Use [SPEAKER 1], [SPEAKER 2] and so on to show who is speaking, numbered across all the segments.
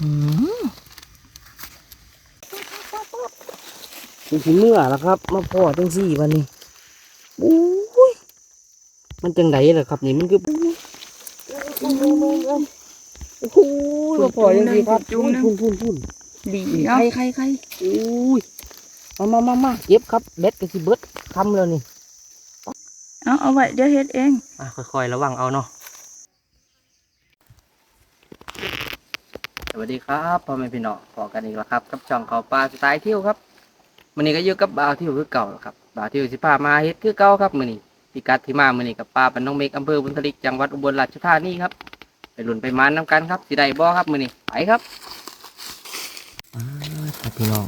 [SPEAKER 1] อืมเป็นสีเมื่อแล้วครับ มาพ่อจังสี่วันนี้โอ้ยมันจังไดล่ะครับ นี่มันคือโอ้โหมาพ่อจังสี่ครับพุ่นพุ่นพุ่นพุ่น
[SPEAKER 2] ดี
[SPEAKER 1] ใครใครใครโอ้ยมามามามาเก็บครับเบ็ดกับสิเบิดคำแล้วนี่
[SPEAKER 2] เอาเอาไว้เดี๋ยวเฮ็ดเอง
[SPEAKER 1] อะค่อยๆระวังเอาเนาะ วัสดีครับพ่อแม่พี่น้องพอกันอีกแล้วครับกับช่องเขาปลาสไตล์เที่ยวครับมื้อนี้ก็อยู่กับบ่าวที่อยวคือเก่าแล้วครับบ่าวที่อยวสิพามาเฮ็ดคือเก่าครับมื้อนี้พิกัดที่มามื้อนี้กับปลาปันน้องเมกอำเภอบุญทลิกจังหวัดอุบลราชธานีครับไปลุ้นไปมานน้ำกันครับสิได้บ่ครับมื้อนี้ไปครับครับพี่น้อง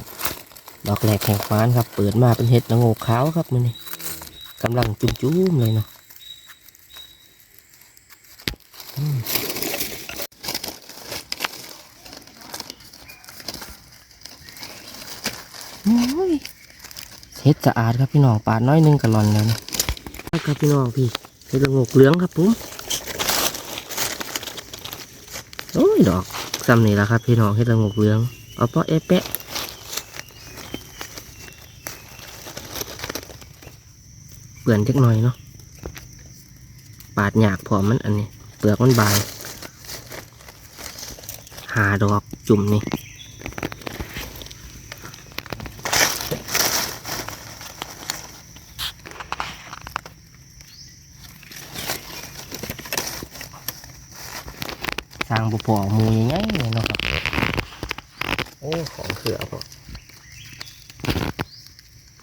[SPEAKER 1] ดอกแรกแห่งฟ้านครับ เปิดมาเป็นเห็ดละโงกขาวครับมื้อนี้กำลังจุ่มๆเลยเนาะ โอ้ย เฮ็ดสะอาดครับพี่น้องปาดน้อยหนึงกะหลอนแล้วนะครับพี่น้องพี่เฮ็ดละงกเหลืองครับผมโอ้ยดอกซ้ำนี่ละครับ พี่น้องเฮ็ดละงกเหลืองเอาเปาะเอะแปะเปลือนจักหน่อยเนาะปาดหยากพอมันอันนี้ เปลือกมันบางหาดอกจุ่มนี่ สร้างบุปผาหมูใหญ่ๆเลยเนาะครับ โอ้ ของเขือพอ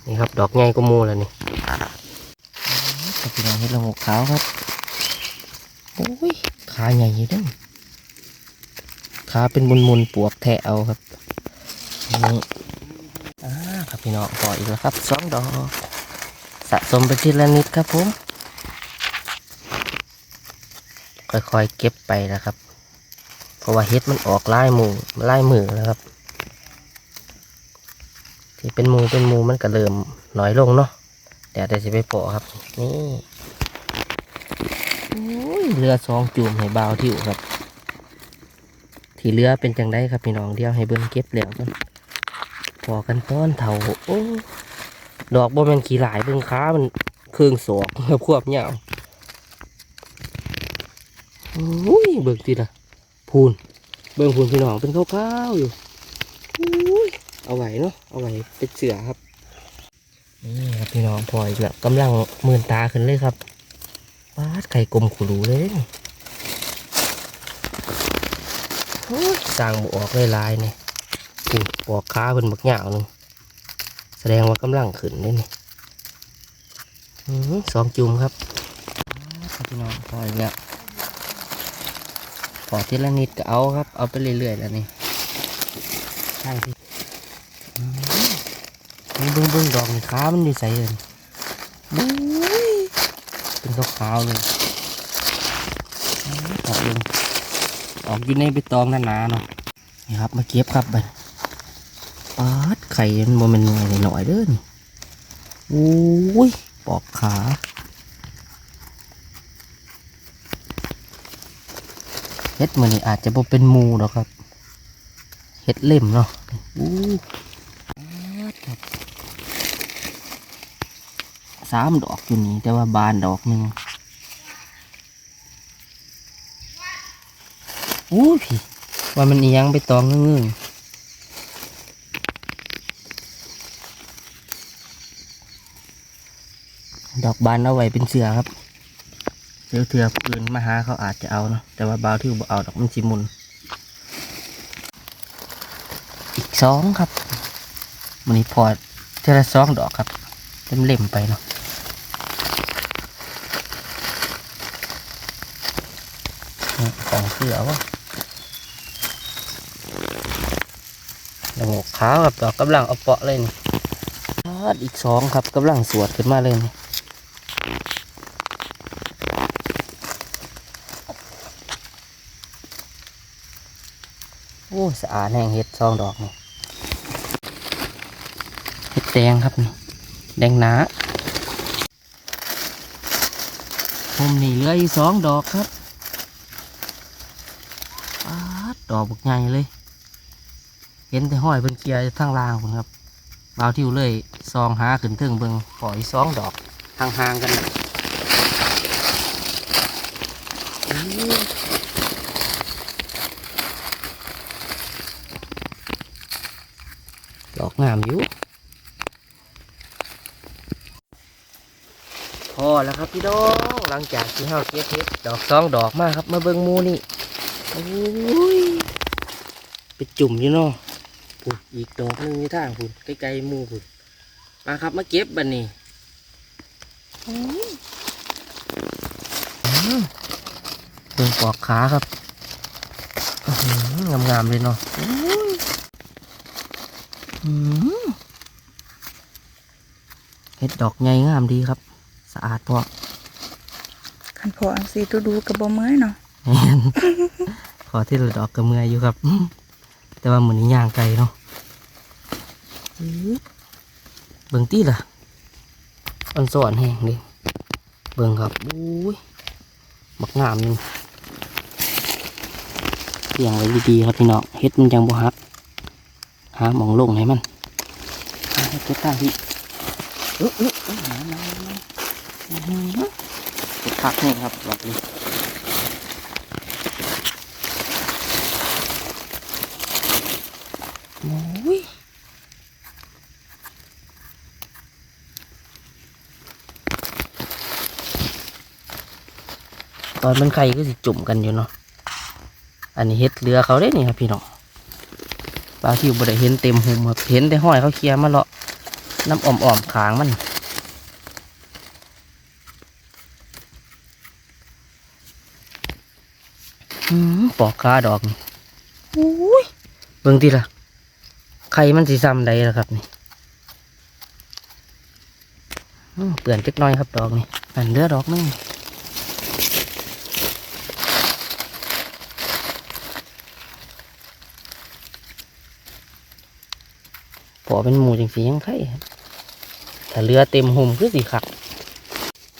[SPEAKER 1] นี่ครับ ดอกใหญ่ก็มูแล้วนี่ครับพี่น้องเห็ดละงกขาวครับ โอ้ย ขาใหญ่อยู่เด้อขาเป็นมุนๆปวกแทะเอาครับนี่อ่าครับพี่น้องต่ออีกแล้วครับสองดอกสะสมไปทีละนิดครับผมค่อยๆเก็บไปนะครับเพ ราะว่าเฮ็ดมันออกลายหมูลายมือแล้วครับ ที่เป็นมูเป็นมูมันก็เริ่มน้อยลงเนาะเดี๋ยวจะไปปะครับ นี่เรือสองจูมให้บาวทิวครับ ที่เรือเป็นจังได้ครับพี่น้องเดียวให้เบิ้งเก็บแล้วกันพอกันต้นเถาโอ้ดอกบ่แมันขี่หลายเบิ้งค้ามันเครื่องสอกครบควบเหยาวโอ้ยเบิ่งทีละ พูนเบิ่งพูนพี่น้องเป็นข้าวๆอยู่อยเอาไหวเนาะเอาไหวเป็นเสือครับนี่ครับพี่น้องพออีกแล้วกำลังมืนตาขึ้นเลยครับปาดไข่กลมขรูเลยนี่โอ้ยสร้างบออกเลยลายนี่ปูปอกขาเป็นบักเหงาหนึ่งแสดงว่ากำลังขึ้นเลยนี่สองจุ่มครับพี่น้องพออีกแล้ว พอทีละนิดก็เอาครับ เอาไปเรื่อยๆแล้วนี่ใช่พี่มนี่เบิ้งเบิ้งดอกนี่ขามันอยู่ใสเลยบุ้ยเป็นขาวๆเลยอออกลงออกอยู่ในใบตองหนาๆเนาะนี่ครับมาเก็บครับบัดปาดไข่มันโมเมนต์หน่อยเด้อนี่โอ้ยปอกขา เฮ็ดมือนี่อาจจะบ่เป็นมูหรอกครับเฮ็ดเล่มเนาะอู้ครับสามดอกอยู่นี่แต่ว่าบานดอกหนึ่งอู้พี่ว่ามันอียังไปตองเงื้งๆดอกบานเอาไว้เป็นเสือครับ เถื่อเถื่อปืนมาหาเขาอาจจะเอาเนาะแต่ว่าบาวที่บ่เอาดอกมันสิมุน อีกสองครับมันนี้พอเท่าสองดอกครับเต็มเล่มไปเนาะของเสือวะดอกขาวครับดอกกำลังเอาเปาะเลยนี่อดอีกสองครับกำลังสวดขึ้นมาเลยนี่ สะอาดแห้งเห็ดซองดอกนี่เห็ดแดงครับนี่แดงหนาผมนี่เหลืออีกสองดอกครับดอกบกใหญ่เลย เห็นแต่ห้อยเพิ่นเคลียร์ทางล่างพุ่นครับบาวทิวเลยซองหาขึ้นเทิงเบิงปล่อยสองดอกห่างๆกันอื้อดอก งามอยู่พอแล้วครับพี่น้องหลังจากที่เฮาเก็บเห็ดดอกสองดอกมาครับ มาเบิ่งหมูนี่โอ้ยไปจุ่มอยู่เนาะปุ่นอีกดอกหนึงอยู่ทางปุ่นใกล้ๆหมูปุ่นมาครับมาเก็บบันนี้อืมเบิ่งปอกขาครับอื้อหืองามๆเลยเนาะโอ้ยอืม เห็ดดอกใหญ่งามดีครับ สะอาดพอ
[SPEAKER 2] คันพออังสีตัวดูกับบ่เมื่อยเนาะ
[SPEAKER 1] แม่นขอที่หลุดออกกระเมื่อยอยู่ครับ แต่ว่าเหมือนย่างไกลเนาะอื้อเบิ่งตีล่ะอันสอนแห้งดิเบิ่งครับอุ้ยบักงามหนึงเลี้ยงไว้ดีๆครับพี่น้องเฮ็ดมันจังบ่ฮัก หาหมองลงให้มันหาเฮ็ดเก็บตั้งพี่เออเออเออมามามาอื้อหือเก็บพักนี่ครับบอกเลยโอ้ยตอนมันไข่ก็สิจุ่มกันอยู่เนาะ อันนี้เฮ็ดเรือเขาได้นี่ครับพี่น้อง บาที่บ่ได้เห็นเต็มหุมครับเห็นแต่ห้อยเขาเคลียมาเลาะน้ำอ่อมๆขางมันอืมปอกกาดอกนี่โอ้ยเบิ่งทีละไข่มันสีซ้ำใดล่ะครับนี่เปลี่ยนจักน้อยครับดอกนี่อันเดือดอกนึง พอเป็นหมูจังสียังไข่ถ้าเรือเต็มหุ่มคือสีขัก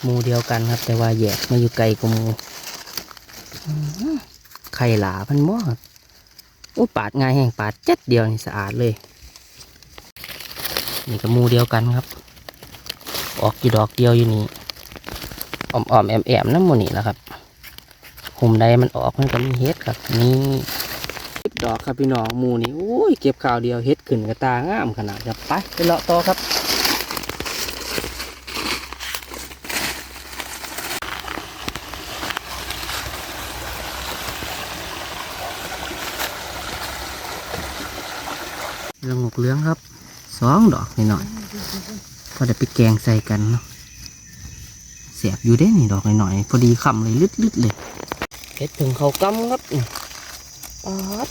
[SPEAKER 1] หมูเดียวกันครับ แต่ว่าแยกมาอยู่ไกลกว่าหมูไข่หลาพันหม้อครับโอ้ปาดง่ายแห้งปาดเจ็ดเดียวนี่สะอาดเลย นี่ก็หมูเดียวกันครับ ออกกี่ดอกเดียวอยู่นี่อ่อมๆแอมๆน้ำหมูนี่แหละครับหุ่มใดมันออกมันก็มีเฮ็ดครับนี่ ดอกครับพี่น้องหมูนี่โอ้ยเก็บข่าวเดียวเฮ็ดขึ้นกระตางามขนาดครับไปไปเลาะต่อครับเรื่องหกเหลื้องครับสองดอกนิดหน่อยพอได้ไปแกงใส่กันเนาะเสียบอยู่ได้นี่ดอกหน่อยๆพอดีคำเลยลึดๆเลยเฮ็ดถึงเขากำครับนี่ปาด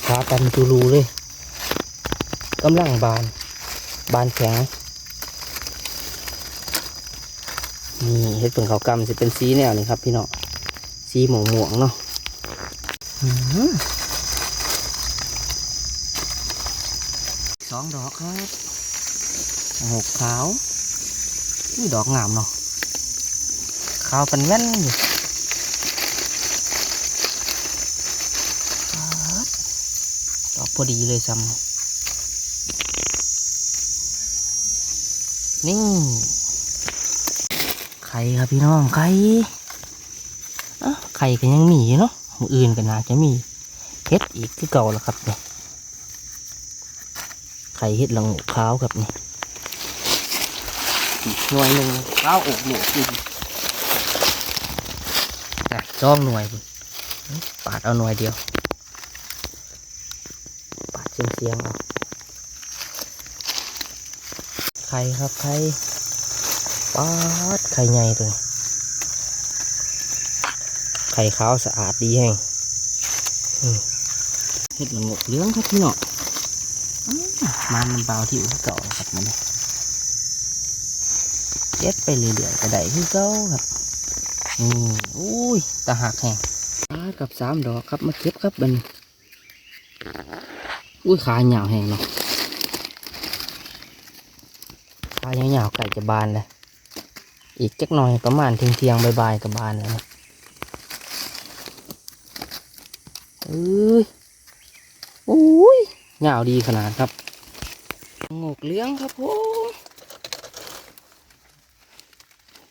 [SPEAKER 1] ขาตันตูรูเลยกำลังบาน บานแข็ง นี่เฮ็ดถึงเขากำจะเป็นสีแนวนี้ครับพี่น้องสีหมวม่วงๆเนาะอื้อหือสองดอกครับหกขาวนี่ดอกงามเนาะขาวเป็นแว่นอยู่ป๊าดดอก พอดีเลยซ้ำนี่ไข่ครับพี่น้องไข่ไข่ก็ยังมีอยู่เนาะออื่นก็น่าจะมีเฮ็ดอีกคือเก่าแล้วครับเนี่ยไข่เห็ดละโงูขาวครับนี่หน่วยหนึ่งขาวอกหนูกินจ้องหน่วยปาดเอาหน่วยเดียว สียงเสียงๆเอาไข่ครับไข่ปาดไข่ใหญ่เลยไข่ขาวสะอาดดีแห้งเห็ดละงกเลื้องครับพี่น้องมันมันเบาที่อุ่นเก่าครับมันเจ็ดไปเรื่อยๆกระไดที่เก่าครับนี่อุ้ยตาหักแห้งกับสามดอกครับมาเก็บครับบัน อุ้ยขาเหยาวแห้งเนาะขาเหยาวไก่จะบานเลยอีกจักหน่อยประมาณเที่ยงเที่ยงบายๆกับบานแล้วนะเอ้ยอุ้ยยาวดีขนาดครับงกเลี้ยงครับผม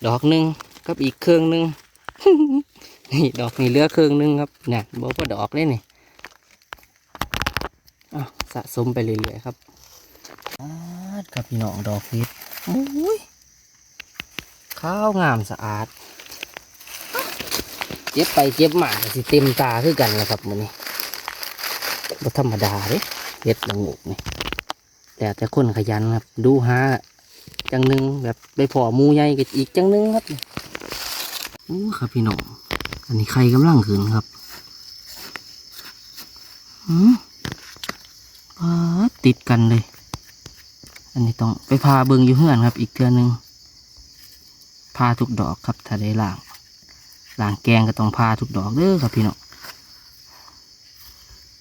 [SPEAKER 1] ดอกหนึ่งกับอีกเครื่องหนึ่งนี่ดอกนี่เลือเครื่องหนึ่งครับเนี่ยบอกว่าดอกเลยนี่ สะสมไปเรื่อยๆครับอาดครับพี่น้องดอกฟิตโอ้ยข้าวงามสะอาด เจ็บไปเจ็บมาสิเต็มตาคือกันแหละครับมันนี้บ่ธรรมดาเด้เฮ็ดละงกนี่แต่จะคนขยันครับ ดูหาจังหนึงแบบไปพอมูใหญ่กับอีกจังหนึงครับโอ้ครับพี่น้อง อันนี้ใครกำลังขึ้นครับอืม ติดกันเลย อันนี้ต้องไปพาเบิงอยู่เฮือนครับ อีกเทือหนึงพาทุกดอกครับถ้าได้ล่างล่างแกงก็ต้องพาทุกดอกเด้อครับพี่น้อง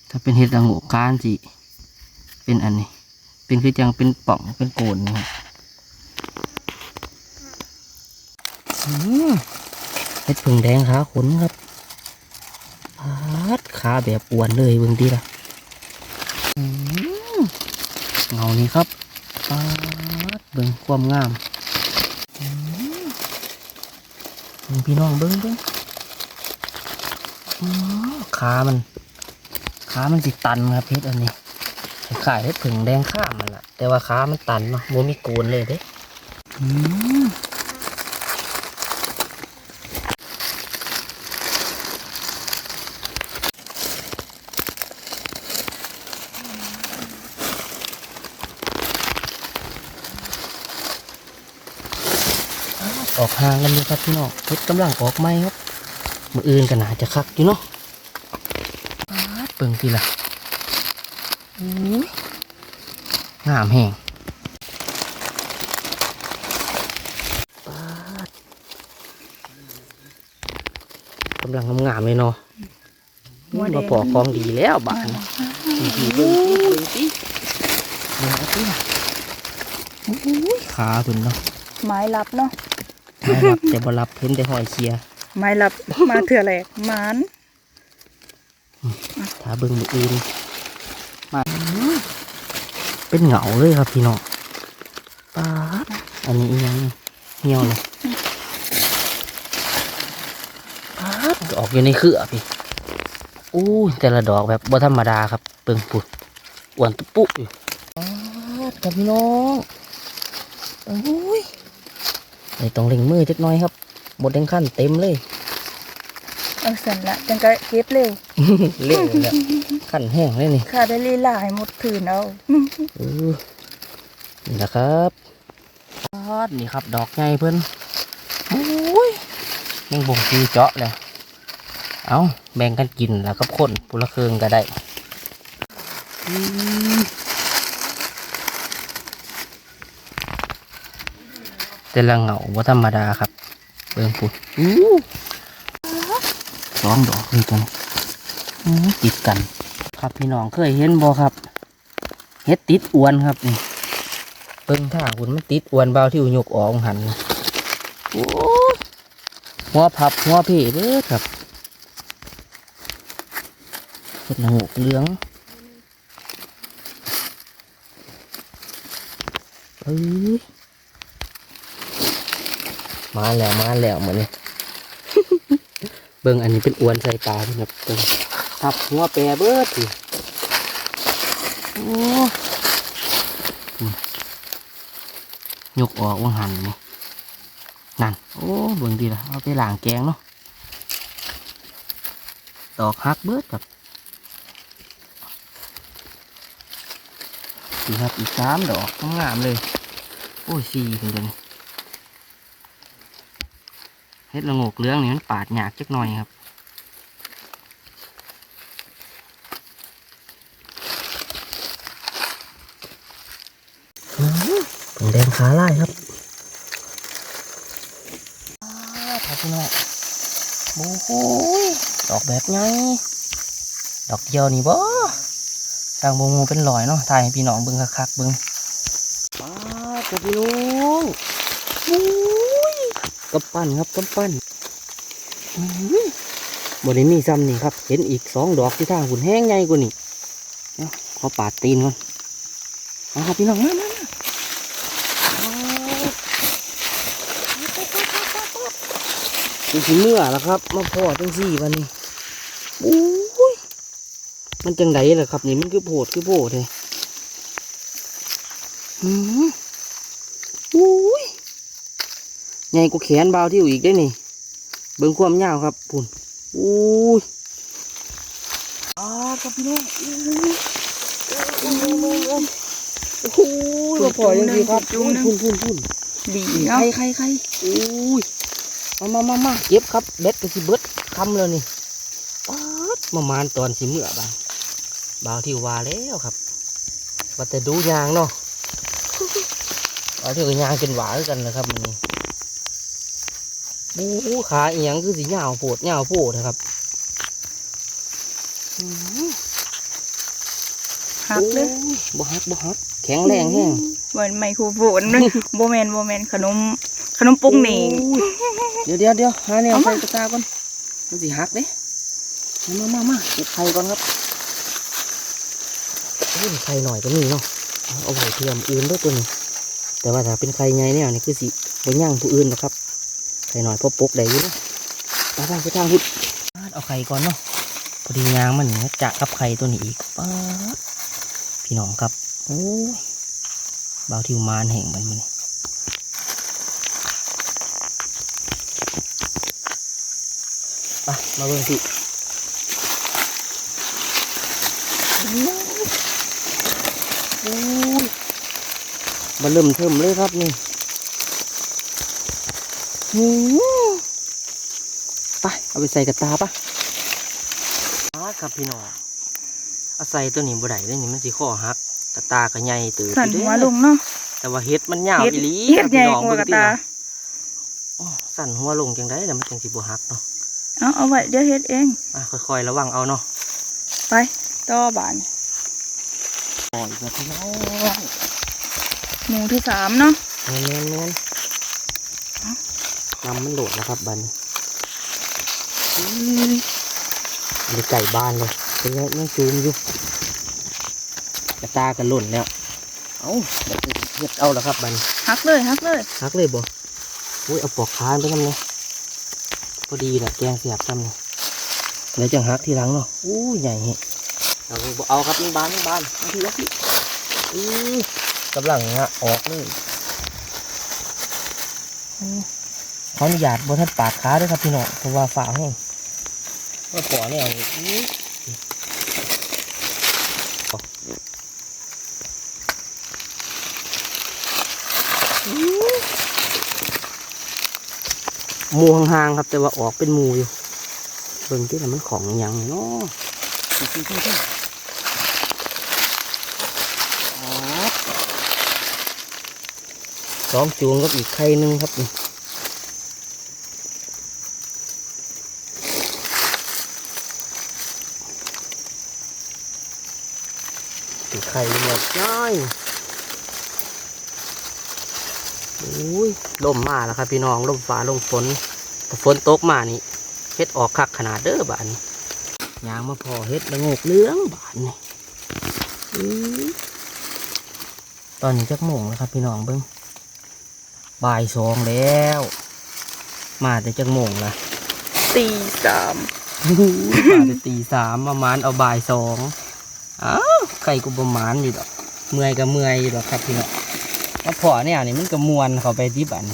[SPEAKER 1] ถ้าเป็นเห็ดระโงกการจิเป็นอันนี้ เป็นคือจังเป็นป่องเป็นโกนนะครับอืมเห็ดผึ่งแดงขาขนครับปาดขาแบบอ้วนเลยเบิ่งดีละอืม เงานี้ครับปาดเบิ่งความงามอืมเบิ่งพี่น้องเบิ่งเบิ่งขามันขามันสิตันครับเพชรอันนี้ขายเห็ดผึ่งแดงข้ามมันละแต่ว่าขามันตันเนาะโมมีโกนเลยเด้ อืมออกห่างกันอยู่ครับพี่น้องเพชรกำลังออกไหมครับมืออื่นกันนาจะคักอยู่เนาะปาดเปิงทีละอุ้ยงามแห้งปาดกำลังงามๆเลยเนาะมาปอกของดีแล้วบ้านนี่ดีเบิ้งสิเบิ้งสิเดี๋ยวเอาสิล่ะอุ้ยขาเพิ่นเนาะ
[SPEAKER 2] ไม้ลับเนาะ
[SPEAKER 1] ไม่รับแต่บ่รับเพิ่นแต่หอยเชียร์
[SPEAKER 2] ไม้ลับมาเถื่อแหลกหมาน
[SPEAKER 1] ถ้าเบิ่งมืออื่นมาเป็นเหงาเลยครับพี่น้องปาดอันนี้อีหยังเหี่ยวเลยปาดออกอยู่ในเครือพี่อู้ยแต่ละดอกแบบบ่ธรรมดาครับเบิ่งปุดอ้วนตุ๊ปุ๊อยู่ปาดครับพี่น้องโอ้ยไม่ ต้องเล็งมือจักหน่อยครับหมดแดงขั้นเต็มเลย
[SPEAKER 2] เอาสันละจังก็เก็บเร็ว
[SPEAKER 1] เล่นเลยขั้นแห้งเลยนี่
[SPEAKER 2] ข้าได้ลีลาให้หมดถืนเอา
[SPEAKER 1] เออนี่นะครับปาดนี่ครับ ดอกใหญ่เพิ่นโอ้ยยังบ่งคือเจาะเลยเอาแบ่งกันกินแล้วก็คนปุละเครืองก็ได้อืม แต่ละเหงาว่าธรรมดาครับเบิ่งปุ่นอู้สองดอกเลยกันอื้อติดกัน ครับพี่น้องเคยเห็นบ่ครับเฮ็ดติดอวนครับนี่เบิ่งท่าคุณมันติดอวนเบาที่อยกออกหันนะโอ้ยหัวพับหัวเพ่เด้อครับเฮ็ดละโงกเหลืองเอ้ย มาแล้วมาแล้วเหมือนนี่เบิ่งอันนี้เป็นอวนใส่ตาครับเบิ่งทับหัวแปรเบิดทีโอ้ยกออกว่างหันนี่นั่นโอ้เบิ่งดีละเอาไปล้างแกงเนาะดอกฮักเบิดกับดีครับอีกสามดอกงามเลย โอ้ยสี่ถึงเดิน เฮ็ดละโงกเหลื้องนี่มันปาดหยากจักหน่อยครับผงแดงขาไล่ครับถ่ายพี่น้องโอ้โหยดอกแบบไงดอกเดียวนี่บ่สร้างบงูเป็นลอยเนาะถ่ายให้พี่น้องเบิ่งคักๆเบิ่งป้าดกับพี่น้องโอ้ย กำปั้นครับกำปั้นอื้อหือบนนี้มีซ้ำนี่ครับ เห็นอีกสองดอกที่ท่าหุ่นแห้งใหญ่กว่านี่เนาะขอปาดตีนก่อนมาครับพี่น้องมามามาเป็นสีเมื่อแล้วครับมาพ่อจังสี่วันนี้โอ้ยมันจังไดล่ะครับ นี่มันคือโผดคือโผดเลยอืมโอ้ย ใหญ่กว่าแขนเบาวที่อยู่อีกได้นี่ เบิ่งความยาวครับปุ่นโอ้ยอ่าครับพี่น้องโอ้ยโอ้ยโอ้โหมาพ่อยังดีครับ
[SPEAKER 2] จุ่มหนึ่ง
[SPEAKER 1] พุ่นพุ่นพุ่น
[SPEAKER 2] ดี
[SPEAKER 1] ใคร
[SPEAKER 2] เนาะ
[SPEAKER 1] ใครใครโอ้ยมามามามาเก็บครับเบ็ดก็สิเบิดคำแล้วนี่ป๊าดประมาณตอนสิเมื่อบางบาวที่วาแล้วครับว่าแต่ดูยางเนาะบาวที่ก็ยางเป็นหวาคือกันนะครับมันนี่ โอ้โหขาเอียงคือสีเหยาวโปดเหยาวโปดนะครับอื้อหือ
[SPEAKER 2] หักเลย
[SPEAKER 1] โอ้บ่ฮักบ่ฮักแข็งแรงแห้ง
[SPEAKER 2] เหมือนไมโครโฟนเลยโบแมนโบแมนขนมขนมปุ้งหนิง
[SPEAKER 1] เดี๋ยวเดี๋ยวเดี๋ยวหาแนว
[SPEAKER 2] เอามา
[SPEAKER 1] ใส่กระตาก่อนมันสิหักเด้มามามาเก็บไข่ก่อนครับโอ้ยไข่หน่อยก็มีเนาะเอาเอาไว้เทียมอื่นด้วยตัวนี้แต่ว่าถ้าเป็นไข่ใหญ่เนี่ยนี่คือสิบนย่างผู้อื่นหรอกครับ ไข่หน่อยพอปุ๊กได้อยู่นาะไปทางไปทางพุดเอาไข่ก่อนเนาะพอดียางมันนี่จะกับไข่ตัวนี้อีกป๊าพี่น้องครับโอ้ยเบาทิวมานแห่งมันมันนี่ไปมาเบิ่งสิโอ้ยมาเริ่มเทิมเลยครับนี่ ไปเอาไปใส่กระตาปะอาครับพี่น้องเอาใส่ตัวนี้บ่ได้เลยนี่มันสิข้อหักกระตาก็ใหญ่ตื่น
[SPEAKER 2] สั่นหัวลงเนาะ
[SPEAKER 1] แต่ว่าเฮ็ดมันยาว
[SPEAKER 2] เฮ็ด
[SPEAKER 1] อีหลี
[SPEAKER 2] เฮ็ด
[SPEAKER 1] ครับ
[SPEAKER 2] ใหญ่
[SPEAKER 1] พี่น้อง
[SPEAKER 2] กว่ากระตา
[SPEAKER 1] เบิ่งติล่ะโอ้สั่นหัวลงจังได้แล้วมันจังสิบ่หักเนาะ
[SPEAKER 2] เอาเอาไว้เดี๋ยวเฮ็ดเอง
[SPEAKER 1] อะค่อยๆระวังเอาเนาะ
[SPEAKER 2] ไปต่อบาน
[SPEAKER 1] ปล่อยกับพี่น้อง
[SPEAKER 2] หมูที่สามเนาะ
[SPEAKER 1] แมนแมนแม นนำมันโหลดนะครับบัดนมีไก่บ้านเลยเป็นไงนั่งจูมอยู่กระตากันหล่นแล้วเอาเดี๋ยวเฮ็ดเอาแล้วครับบัดน
[SPEAKER 2] หักเลยหักเลย
[SPEAKER 1] ฮักเลยบ่อุ้ยเอาปอกคานไปทำไงพอดีแหละแกงเสียบทำไงเดี๋ยวจังฮักทีหลังเนาะอู้ใหญ่เฮะเอาบ่เอาครับมันบานมันบานเอาทีละทีอือกำลังงะออกเลย ขออนุญาตบนทัดปาดขาด้วยครับพี่น้องเพราะว่าฝ่าแห้งว่าปอเนี่ยอื้อหมูห่างๆครับแต่ว่าออกเป็นหมูอยู่ เบิ่งที่ไหนมันของอหย่างเนาะสองจูงกับอีกไข่หนึงครับนี่ ติดไข่หมดย่อยโอ้ยลมมาแล้วครับพี่น้องลมฟ้าลมฝนแต่ฝนตกมานี่เฮ็ดออกคักขนาดเด้อบานนี้ยางมาพอเฮ็ดละโงกเหลื้องบานนี่อื้อตอนนี้จักโมงแล้วครับพี่น้องเบิ้งบ่ายสองแล้ว มาแต่จักโมงละ
[SPEAKER 2] ตีสาม
[SPEAKER 1] อู้ยมาแต่ตีสามประมาณเอาบ่ายสองอ้าว ไก่กูประมาณอยู่ดอกเมื่อยก็เมื่อยอยู่ดอกครับพี่น้องมาพอเนี่ยนี่มันก็มวนเขาไปที่บัน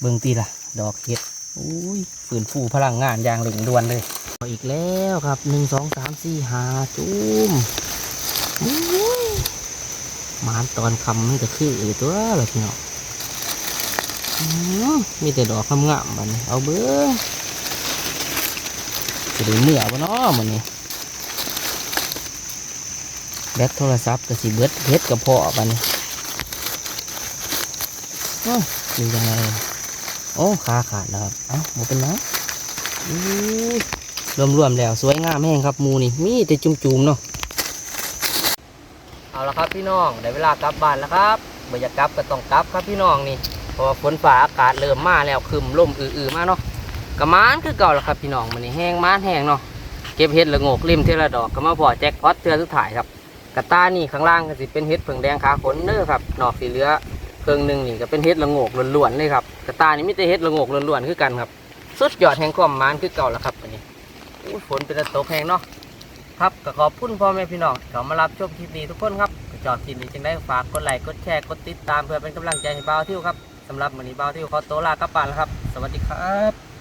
[SPEAKER 1] เบิ่งตีละดอกเห็ดอุ้ยฝืนฟูพลังงานอย่างเหล่งด่วนเลยเอาอีกแล้วครับหนึ่งสองสามสี่ห้าจุ่มอุ้ยมานตอนคำมันก็คืออือตัวเลยพี่น้องอื้อมีแต่ดอกงามๆบันเอาเบิ้งจะได้เนื้อบ่เนาะมันนี่ แบตโทรศัพท์ก็สิเบิดเฮ็ดกับพ่อบันโอ้ยดูยังไงโอ้ขาขาดแล้วครับ เอ้าหมูเป็นน้ำรวมๆแล้วสวยงามแห้งครับมูนี่ มีแต่จุ่มๆเนาะ เอาละครับพี่น้องได้เวลากลับบ้านแล้วครับบ่อยากกลับก็ต้องกลับครับพี่น้องนี่ เพราะว่าฝนฟ้าอากาศเริ่มมาแล้วครึมล่มอือๆมาเนาะกระมานคือเก่าแล้วครับพี่น้องมันนี่แห้งมานแห้งเนาะ เก็บเห็ดละโงกริมเทอละดอกก็มาพอแจ็คพอตเทือสุดท้ายครับ กระตานี่ข้างล่างก็สิเป็นเห็ดเผิงแดงขาขนเด้อครับนอกสีเหลือเพิงหนึ่งนี่ก็เป็นเห็ดละโงกล้วนๆเลยครับกระตานี่มีแต่เห็ดละโงกล้วนๆคือกันครับ สุดยอดแห่งความมานคือเก่าแล้วครับอันนี้ฝนเป็นตะตกแห้งเนาะครับก็ขอบคุณพ่อแม่พี่น้องที่เขามารับชมคลิปนี้ทุกคนครับจอดคลิปนี้จึงได้ฝากกดไลค์กดแชร์กดติดตามเพื่อเป็นกำลังใจให้บ่าวทิวครับสำหรับวันนี้บ่าวทิวขอตัวลากลับบ้านแล้วครับ สวัสดีครับ